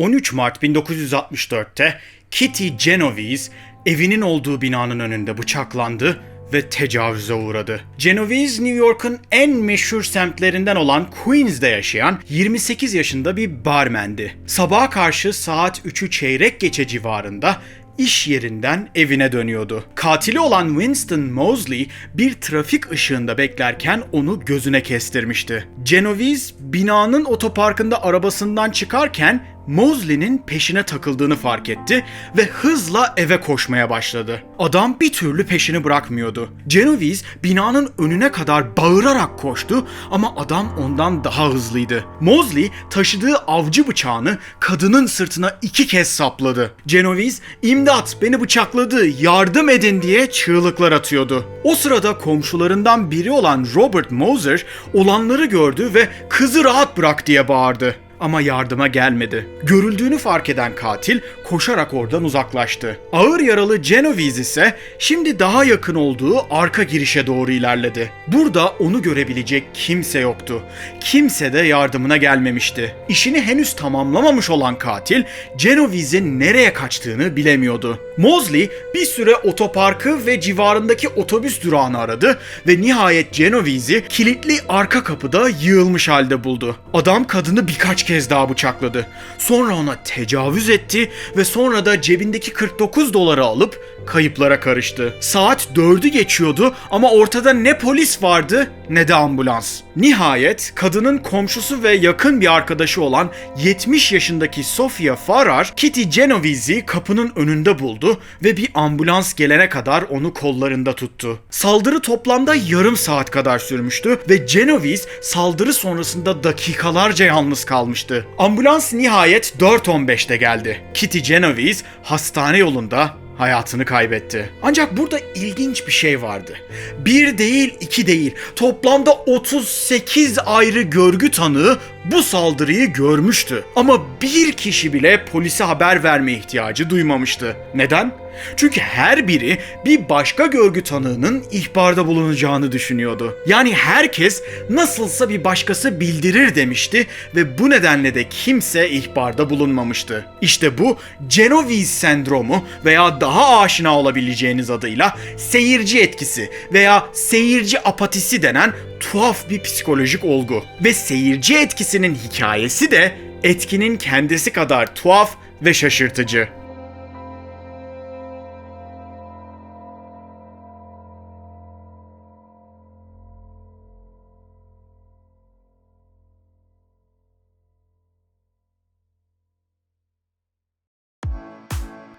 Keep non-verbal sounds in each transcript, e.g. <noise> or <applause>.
13 Mart 1964'te Kitty Genovese evinin olduğu binanın önünde bıçaklandı ve tecavüze uğradı. Genovese, New York'un en meşhur semtlerinden olan Queens'de yaşayan 28 yaşında bir barmendi. Sabaha karşı saat 3'ü çeyrek geçe civarında iş yerinden evine dönüyordu. Katili olan Winston Mosley bir trafik ışığında beklerken onu gözüne kestirmişti. Genovese binanın otoparkında arabasından çıkarken Mosley'nin peşine takıldığını fark etti ve hızla eve koşmaya başladı. Adam bir türlü peşini bırakmıyordu. Genovese binanın önüne kadar bağırarak koştu ama adam ondan daha hızlıydı. Mosley taşıdığı avcı bıçağını kadının sırtına iki kez sapladı. Genovese imdat beni bıçakladı yardım edin diye çığlıklar atıyordu. O sırada komşularından biri olan Robert Moser olanları gördü ve kızı rahat bırak diye bağırdı ama yardıma gelmedi. Görüldüğünü fark eden katil koşarak oradan uzaklaştı. Ağır yaralı Genovese ise şimdi daha yakın olduğu arka girişe doğru ilerledi. Burada onu görebilecek kimse yoktu. Kimse de yardımına gelmemişti. İşini henüz tamamlamamış olan katil Genovese'in nereye kaçtığını bilemiyordu. Mosley bir süre otoparkı ve civarındaki otobüs durağını aradı ve nihayet Genovese'i kilitli arka kapıda yığılmış halde buldu. Adam kadını birkaç kez daha bıçakladı. Sonra ona tecavüz etti ve sonra da cebindeki 49 doları alıp kayıplara karıştı. Saat 4'ü geçiyordu ama ortada ne polis vardı ne de ambulans. Nihayet kadının komşusu ve yakın bir arkadaşı olan 70 yaşındaki Sofia Farrar, Kitty Genovese'i kapının önünde buldu ve bir ambulans gelene kadar onu kollarında tuttu. Saldırı toplamda yarım saat kadar sürmüştü ve Genovese saldırı sonrasında dakikalarca yalnız kalmıştı. Ambulans nihayet 4.15'te geldi. Kitty Genovese hastane yolunda hayatını kaybetti. Ancak burada ilginç bir şey vardı. Bir değil, iki değil, toplamda 38 ayrı görgü tanığı bu saldırıyı görmüştü. Ama bir kişi bile polise haber verme ihtiyacı duymamıştı. Neden? Çünkü her biri bir başka görgü tanığının ihbarda bulunacağını düşünüyordu. Yani herkes nasılsa bir başkası bildirir demişti ve bu nedenle de kimse ihbarda bulunmamıştı. İşte bu Genovese sendromu veya daha aşina olabileceğiniz adıyla seyirci etkisi veya seyirci apatisi denen tuhaf bir psikolojik olgu. Ve seyirci etkisinin hikayesi de etkinin kendisi kadar tuhaf ve şaşırtıcı.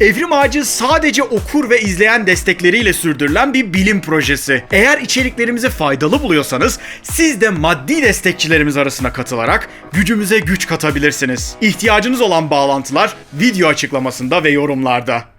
Evrim Ağacı sadece okur ve izleyen destekleriyle sürdürülen bir bilim projesi. Eğer içeriklerimizi faydalı buluyorsanız siz de maddi destekçilerimiz arasına katılarak gücümüze güç katabilirsiniz. İhtiyacınız olan bağlantılar video açıklamasında ve yorumlarda.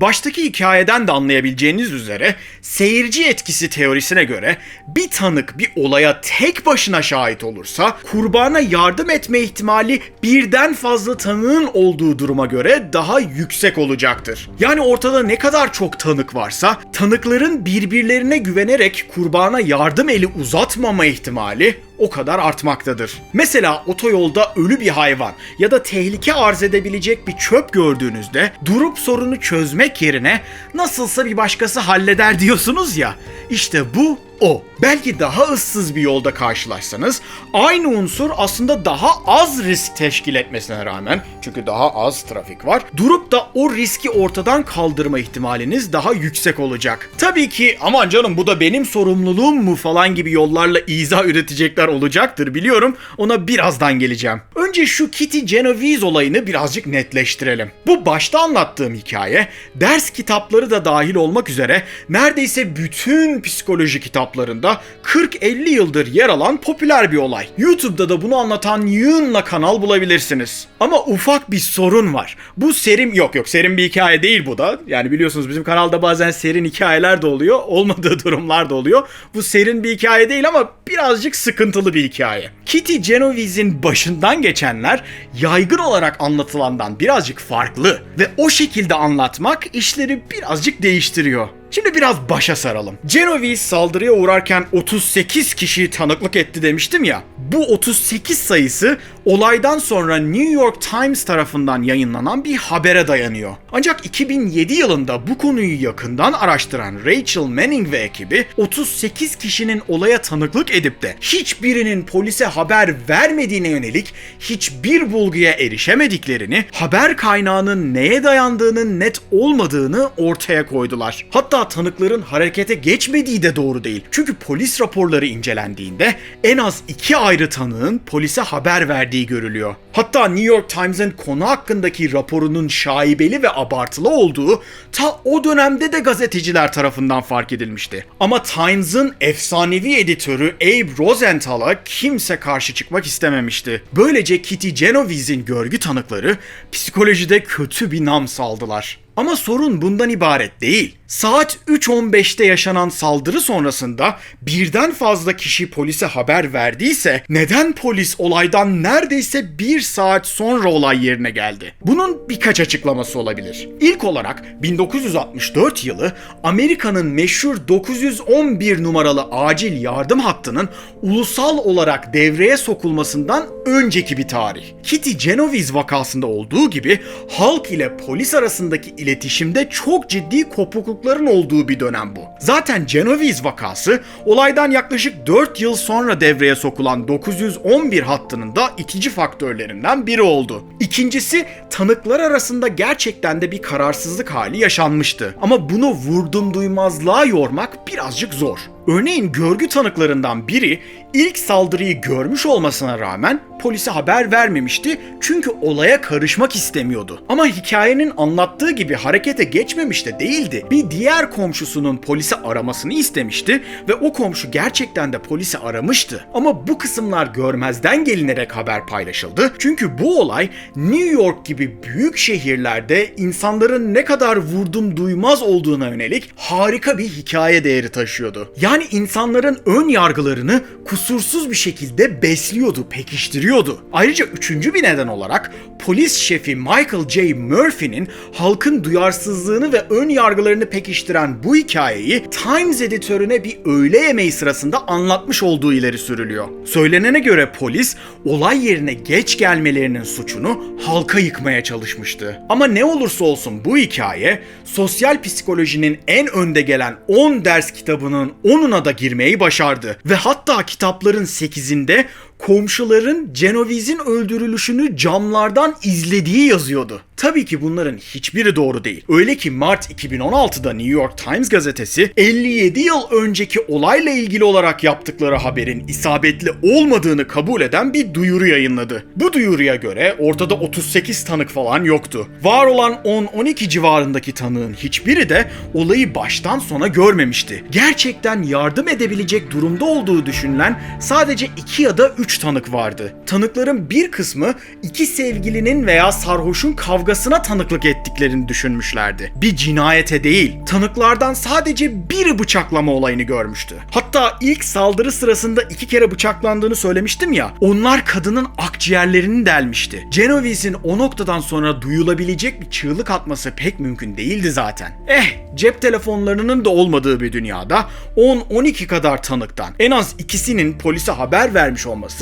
Baştaki hikayeden de anlayabileceğiniz üzere seyirci etkisi teorisine göre bir tanık bir olaya tek başına şahit olursa kurbana yardım etme ihtimali birden fazla tanığın olduğu duruma göre daha yüksek olacaktır. Yani ortada ne kadar çok tanık varsa tanıkların birbirlerine güvenerek kurbana yardım eli uzatmama ihtimali o kadar artmaktadır. Mesela otoyolda ölü bir hayvan ya da tehlike arz edebilecek bir çöp gördüğünüzde durup sorunu çözmek yerine nasılsa bir başkası halleder diyorsunuz ya. İşte bu o. Belki daha ıssız bir yolda karşılaşsanız aynı unsur aslında daha az risk teşkil etmesine rağmen çünkü daha az trafik var durup da o riski ortadan kaldırma ihtimaliniz daha yüksek olacak. Tabii ki aman canım bu da benim sorumluluğum mu falan gibi yollarla izah üretecekler olacaktır biliyorum ona birazdan geleceğim. Önce şu Kitty Genovese olayını birazcık netleştirelim. Bu başta anlattığım hikaye ders kitapları da dahil olmak üzere neredeyse bütün psikoloji kitaplarında 40-50 yıldır yer alan popüler bir olay. YouTube'da da bunu anlatan yığınla kanal bulabilirsiniz. Ama ufak bir sorun var. Bu serim yok yok serin bir hikaye değil bu da. Yani biliyorsunuz bizim kanalda bazen serin hikayeler de oluyor. <laughs> Olmadığı durumlar da oluyor. Bu serin bir hikaye değil ama birazcık sıkıntılı bir hikaye. Kitty Genovese'in başından geçenler yaygın olarak anlatılandan birazcık farklı ve o şekilde anlatmak işleri birazcık değiştiriyor. Şimdi biraz başa saralım. Genovese saldırıya uğrarken 38 kişi tanıklık etti demiştim ya. Bu 38 sayısı olaydan sonra New York Times tarafından yayınlanan bir habere dayanıyor. Ancak 2007 yılında bu konuyu yakından araştıran Rachel Manning ve ekibi 38 kişinin olaya tanıklık edip de hiçbirinin polise haber vermediğine yönelik hiçbir bulguya erişemediklerini, haber kaynağının neye dayandığının net olmadığını ortaya koydular. Hatta tanıkların harekete geçmediği de doğru değil. Çünkü polis raporları incelendiğinde en az iki ayrı tanığın polise haber verdiği görülüyor. Hatta New York Times'ın konu hakkındaki raporunun şaibeli ve abartılı olduğu ta o dönemde de gazeteciler tarafından fark edilmişti. Ama Times'ın efsanevi editörü Abe Rosenthal'a kimse karşı çıkmak istememişti. Böylece Kitty Genovese'in görgü tanıkları psikolojide kötü bir nam saldılar. Ama sorun bundan ibaret değil. Saat 3.15'te yaşanan saldırı sonrasında birden fazla kişi polise haber verdiyse neden polis olaydan neredeyse bir saat sonra olay yerine geldi? Bunun birkaç açıklaması olabilir. İlk olarak 1964 yılı Amerika'nın meşhur 911 numaralı acil yardım hattının ulusal olarak devreye sokulmasından önceki bir tarih. Kitty Genovese vakasında olduğu gibi halk ile polis arasındaki iletişimde çok ciddi kopuklukların olduğu bir dönem bu. Zaten Genovese vakası olaydan yaklaşık 4 yıl sonra devreye sokulan 911 hattının da itici faktörlerinden biri oldu. İkincisi tanıklar arasında gerçekten de bir kararsızlık hali yaşanmıştı. Ama bunu vurdum duymazlığa yormak birazcık zor. Örneğin görgü tanıklarından biri ilk saldırıyı görmüş olmasına rağmen polise haber vermemişti çünkü olaya karışmak istemiyordu. Ama hikayenin anlattığı gibi harekete geçmemiş de değildi. Bir diğer komşusunun polisi aramasını istemişti ve o komşu gerçekten de polisi aramıştı. Ama bu kısımlar görmezden gelinerek haber paylaşıldı. Çünkü bu olay New York gibi büyük şehirlerde insanların ne kadar vurdum duymaz olduğuna yönelik harika bir hikaye değeri taşıyordu. Yani insanların ön yargılarını kusursuz bir şekilde besliyordu, pekiştiriyordu. Ayrıca üçüncü bir neden olarak polis şefi Michael J. Murphy'nin halkın duyarsızlığını ve ön yargılarını pekiştiren bu hikayeyi Times editörüne bir öğle yemeği sırasında anlatmış olduğu ileri sürülüyor. Söylenene göre polis olay yerine geç gelmelerinin suçunu halka yıkmaya çalışmıştı. Ama ne olursa olsun bu hikaye sosyal psikolojinin en önde gelen 10 ders kitabının 10'una da girmeyi başardı. Ve hatta kitapların 8'inde komşuların Genovese'in öldürülüşünü camlardan izlediği yazıyordu. Tabii ki bunların hiçbiri doğru değil. Öyle ki Mart 2016'da New York Times gazetesi 57 yıl önceki olayla ilgili olarak yaptıkları haberin isabetli olmadığını kabul eden bir duyuru yayınladı. Bu duyuruya göre ortada 38 tanık falan yoktu. Var olan 10-12 civarındaki tanığın hiçbiri de olayı baştan sona görmemişti. Gerçekten yardım edebilecek durumda olduğu düşünülen sadece 2 ya da 3 tanık vardı. Tanıkların bir kısmı iki sevgilinin veya sarhoşun kavgasına tanıklık ettiklerini düşünmüşlerdi. Bir cinayete değil, tanıklardan sadece biri bıçaklama olayını görmüştü. Hatta ilk saldırı sırasında iki kere bıçaklandığını söylemiştim ya, onlar kadının akciğerlerini delmişti. Genovese'in o noktadan sonra duyulabilecek bir çığlık atması pek mümkün değildi zaten. Eh, cep telefonlarının da olmadığı bir dünyada 10-12 kadar tanıktan en az ikisinin polise haber vermiş olması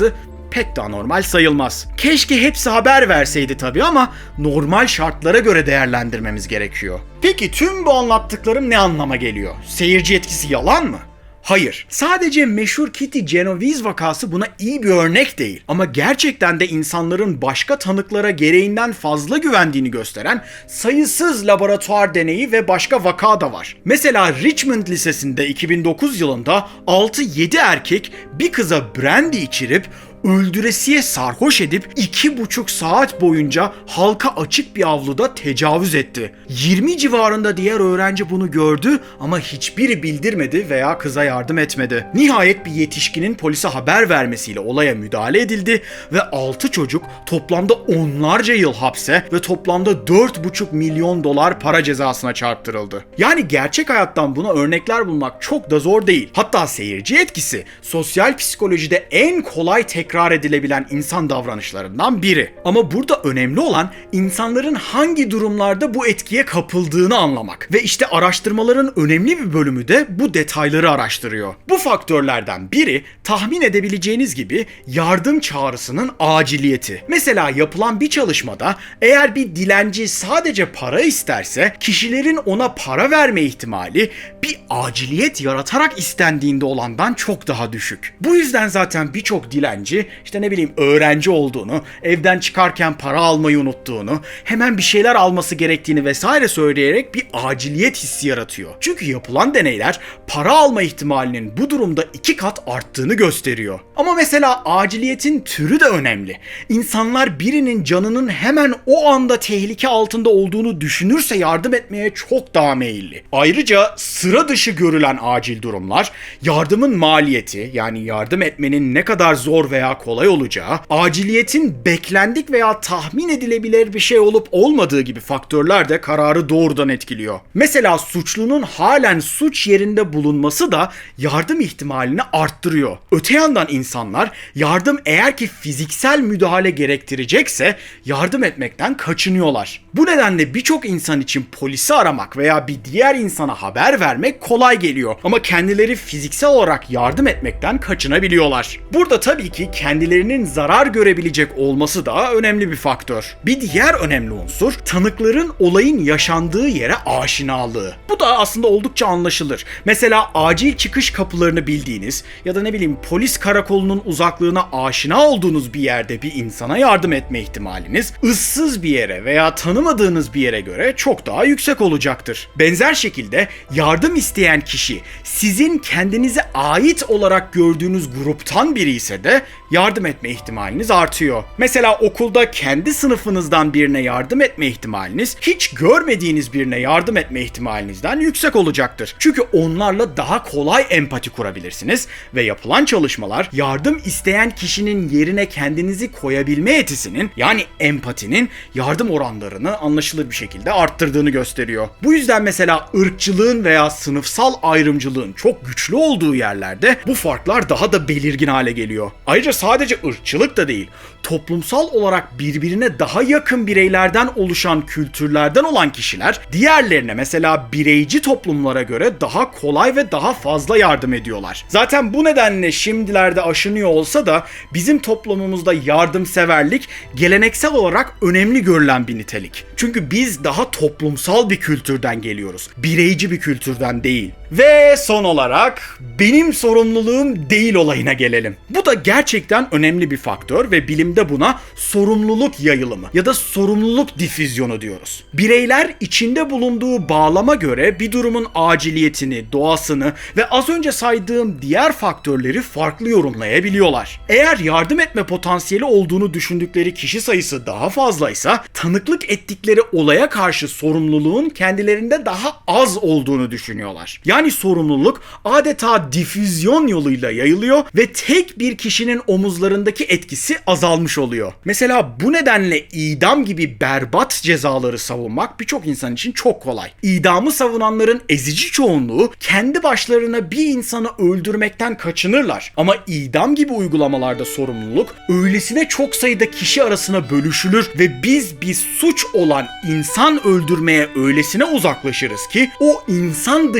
pek de anormal sayılmaz. Keşke hepsi haber verseydi tabii ama normal şartlara göre değerlendirmemiz gerekiyor. Peki tüm bu anlattıklarım ne anlama geliyor? Seyirci etkisi yalan mı? Hayır. Sadece meşhur Kitty Genovese vakası buna iyi bir örnek değil. Ama gerçekten de insanların başka tanıklara gereğinden fazla güvendiğini gösteren sayısız laboratuvar deneyi ve başka vaka da var. Mesela Richmond Lisesi'nde 2009 yılında 6-7 erkek bir kıza brandy içirip öldüresiye sarhoş edip iki buçuk saat boyunca halka açık bir avluda tecavüz etti. 20 civarında diğer öğrenci bunu gördü ama hiçbiri bildirmedi veya kıza yardım etmedi. Nihayet bir yetişkinin polise haber vermesiyle olaya müdahale edildi ve 6 çocuk toplamda onlarca yıl hapse ve toplamda 4,5 milyon dolar para cezasına çarptırıldı. Yani gerçek hayattan buna örnekler bulmak çok da zor değil. Hatta seyirci etkisi sosyal psikolojide en kolay tekrar tekrar edilebilen insan davranışlarından biri. Ama burada önemli olan insanların hangi durumlarda bu etkiye kapıldığını anlamak. Ve işte araştırmaların önemli bir bölümü de bu detayları araştırıyor. Bu faktörlerden biri tahmin edebileceğiniz gibi yardım çağrısının aciliyeti. Mesela yapılan bir çalışmada eğer bir dilenci sadece para isterse kişilerin ona para verme ihtimali bir aciliyet yaratarak istendiğinde olandan çok daha düşük. Bu yüzden zaten birçok dilenci işte ne bileyim öğrenci olduğunu, evden çıkarken para almayı unuttuğunu, hemen bir şeyler alması gerektiğini vesaire söyleyerek bir aciliyet hissi yaratıyor. Çünkü yapılan deneyler para alma ihtimalinin bu durumda iki kat arttığını gösteriyor. Ama mesela aciliyetin türü de önemli. İnsanlar birinin canının hemen o anda tehlike altında olduğunu düşünürse yardım etmeye çok daha meyilli. Ayrıca sıra dışı görülen acil durumlar, yardımın maliyeti yani yardım etmenin ne kadar zor veya kolay olacağı, aciliyetin beklendik veya tahmin edilebilir bir şey olup olmadığı gibi faktörler de kararı doğrudan etkiliyor. Mesela suçlunun halen suç yerinde bulunması da yardım ihtimalini arttırıyor. Öte yandan insanlar yardım eğer ki fiziksel müdahale gerektirecekse yardım etmekten kaçınıyorlar. Bu nedenle birçok insan için polisi aramak veya bir diğer insana haber vermek kolay geliyor ama kendileri fiziksel olarak yardım etmekten kaçınabiliyorlar. Burada tabii ki kendilerinin zarar görebilecek olması da önemli bir faktör. Bir diğer önemli unsur tanıkların olayın yaşandığı yere aşinalığı. Bu da aslında oldukça anlaşılır. Mesela acil çıkış kapılarını bildiğiniz ya da ne bileyim polis karakolunun uzaklığına aşina olduğunuz bir yerde bir insana yardım etme ihtimaliniz ıssız bir yere veya tanımadığınız bir yere göre çok daha yüksek olacaktır. Benzer şekilde yardım isteyen kişi sizin kendinize ait olarak gördüğünüz gruptan biri ise de yardım etme ihtimaliniz artıyor. Mesela okulda kendi sınıfınızdan birine yardım etme ihtimaliniz hiç görmediğiniz birine yardım etme ihtimalinizden yüksek olacaktır. Çünkü onlarla daha kolay empati kurabilirsiniz ve yapılan çalışmalar yardım isteyen kişinin yerine kendinizi koyabilme yetisinin yani empatinin yardım oranlarını anlaşılır bir şekilde arttırdığını gösteriyor. Bu yüzden mesela ırkçılığın veya sınıfsal ayrımcılığın çok güçlü olduğu yerlerde bu farklar daha da belirgin hale geliyor. Ayrıca sadece ırkçılık da değil, toplumsal olarak birbirine daha yakın bireylerden oluşan kültürlerden olan kişiler diğerlerine mesela bireyci toplumlara göre daha kolay ve daha fazla yardım ediyorlar. Zaten bu nedenle şimdilerde aşınıyor olsa da bizim toplumumuzda yardımseverlik geleneksel olarak önemli görülen bir nitelik. Çünkü biz daha toplumsal bir kültürden geliyoruz. Bireyci bir kültürden değil. Ve son olarak benim sorumluluğum değil olayına gelelim. Bu da gerçekten önemli bir faktör ve bilimde buna sorumluluk yayılımı ya da sorumluluk difüzyonu diyoruz. Bireyler içinde bulunduğu bağlama göre bir durumun aciliyetini, doğasını ve az önce saydığım diğer faktörleri farklı yorumlayabiliyorlar. Eğer yardım etme potansiyeli olduğunu düşündükleri kişi sayısı daha fazlaysa tanıklık ettikleri olaya karşı sorumluluğun kendilerinde daha az olduğunu düşünüyorlar. Yani sorumluluk adeta difüzyon yoluyla yayılıyor ve tek bir kişinin omuzlarındaki etkisi azalmış oluyor. Mesela bu nedenle idam gibi berbat cezaları savunmak birçok insan için çok kolay. İdamı savunanların ezici çoğunluğu kendi başlarına bir insanı öldürmekten kaçınırlar. Ama idam gibi uygulamalarda sorumluluk öylesine çok sayıda kişi arasına bölüşülür ve biz bir suç olan insan öldürmeye öylesine uzaklaşırız ki o insan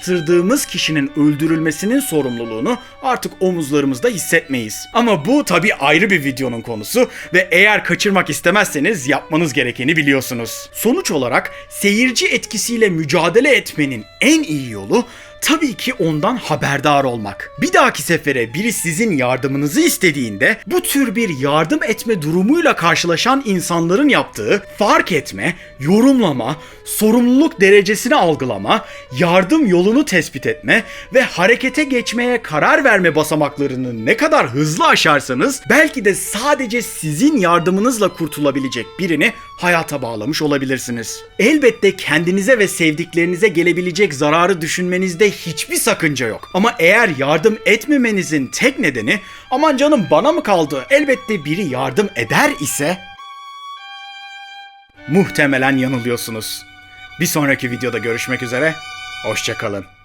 dışılaştırdığımız kişinin öldürülmesinin sorumluluğunu artık omuzlarımızda hissetmeyiz. Ama bu tabi ayrı bir videonun konusu ve eğer kaçırmak istemezseniz yapmanız gerekeni biliyorsunuz. Sonuç olarak seyirci etkisiyle mücadele etmenin en iyi yolu tabii ki ondan haberdar olmak. Bir dahaki sefere biri sizin yardımınızı istediğinde bu tür bir yardım etme durumuyla karşılaşan insanların yaptığı fark etme, yorumlama, sorumluluk derecesini algılama, yardım yolunu tespit etme ve harekete geçmeye karar verme basamaklarını ne kadar hızlı aşarsanız belki de sadece sizin yardımınızla kurtulabilecek birini hayata bağlamış olabilirsiniz. Elbette kendinize ve sevdiklerinize gelebilecek zararı düşünmenizde hiçbir sakınca yok. Ama eğer yardım etmemenizin tek nedeni aman canım bana mı kaldı elbette biri yardım eder ise muhtemelen yanılıyorsunuz. Bir sonraki videoda görüşmek üzere, hoşçakalın.